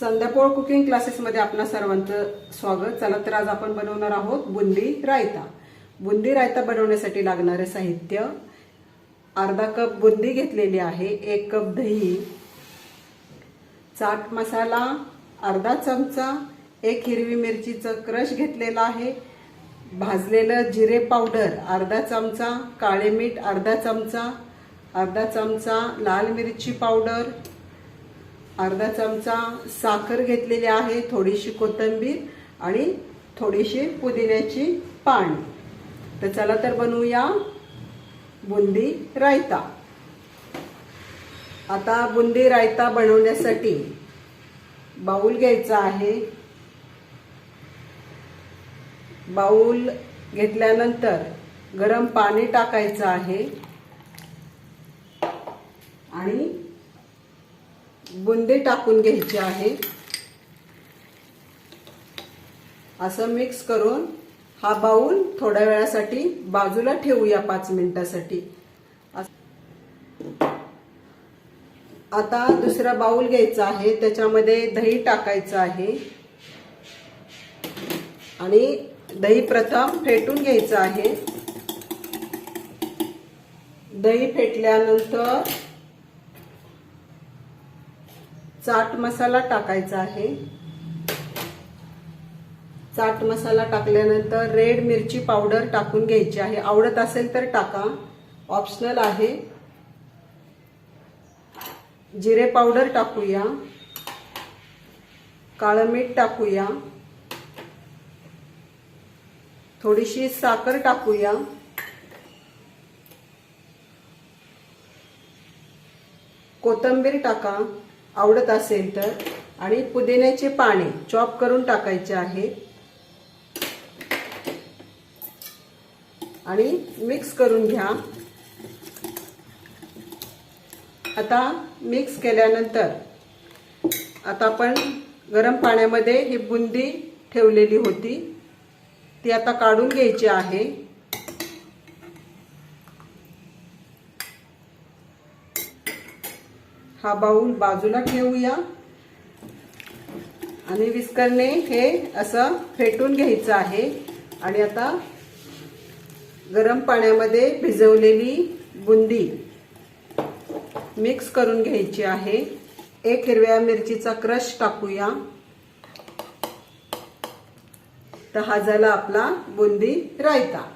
संध्यापोळ cooking क्लासेसमध्ये आपणा सर्वांचं स्वागत. चला तर आज आपण बनवणार आहोत बुंदी रायता. बुंदी रायता बनवण्यासाठी लागणारे साहित्य. अर्धा कप बुंदी घेतलेली आहे एक कप दही चाट मसाला अर्धा चमचा एक हिरवी मिरचीचं क्रश घेतलेला आहे भाजलेलं जिरे पावडर अर्धा चमचा काळे मीठ अर्धा चमचा अर्धा चमचा लाल मिरची पावडर अर्धा चमचा साखर घेतलेली आहे थोडीशी कोथिंबीर आणि थोडीशी पुदिन्याची पाणी तर चला तर बनवूया बुंदी रायता. आता बुंदी रायता बनवण्यासाठी बाऊल घ्यायचा आहे. बाऊल घेतल्यानंतर गरम पाणी टाकायचं आहे. आणि बुंदी टाकून घ्यायची आहे. असं मिक्स करून हा बाऊल थोड्या वेळासाठी बाजूला ठेवूया पाच मिनिटासाठी. आता दुसरा बाऊल घ्यायचा आहे त्याच्यामध्ये दही टाकायचं आहे. आणि दही प्रथम फेटून घ्यायचं आहे. दही फेटल्यानंतर चाट मसाला टाकायचा आहे. चाट मसाला टाकल्यानंतर रेड मिरची पावडर टाकून घ्यायची आहे. आवडत असेल तर टाका. ऑप्शनल आहे. जिरे पावडर टाकूया. काळं मीठ टाकूया. थोडीशी साखर टाकूया. कोथिंबीर टाका. आवडत असेल तर. आणि पुदिन्याचे पाने चॉप करून टाकायचे आहे. आणि मिक्स करून घ्या. आता मिक्स केल्यानंतर आता आपण गरम पाण्यामध्ये ही बुंदी ठेवलेली होती. ती आता काढून घ्यायची आहे. हा बाऊल बाजूला ठेवूया. आणि विस्करने हे असं फेटून घ्यायचं आहे. आणि आता गरम पाण्यामध्ये भिजवलेली बुंदी मिक्स करून घ्यायची आहे. एक हिरव्या मिरचीचा क्रश टाकूया. तर हा झाला आपला बुंदी रायता.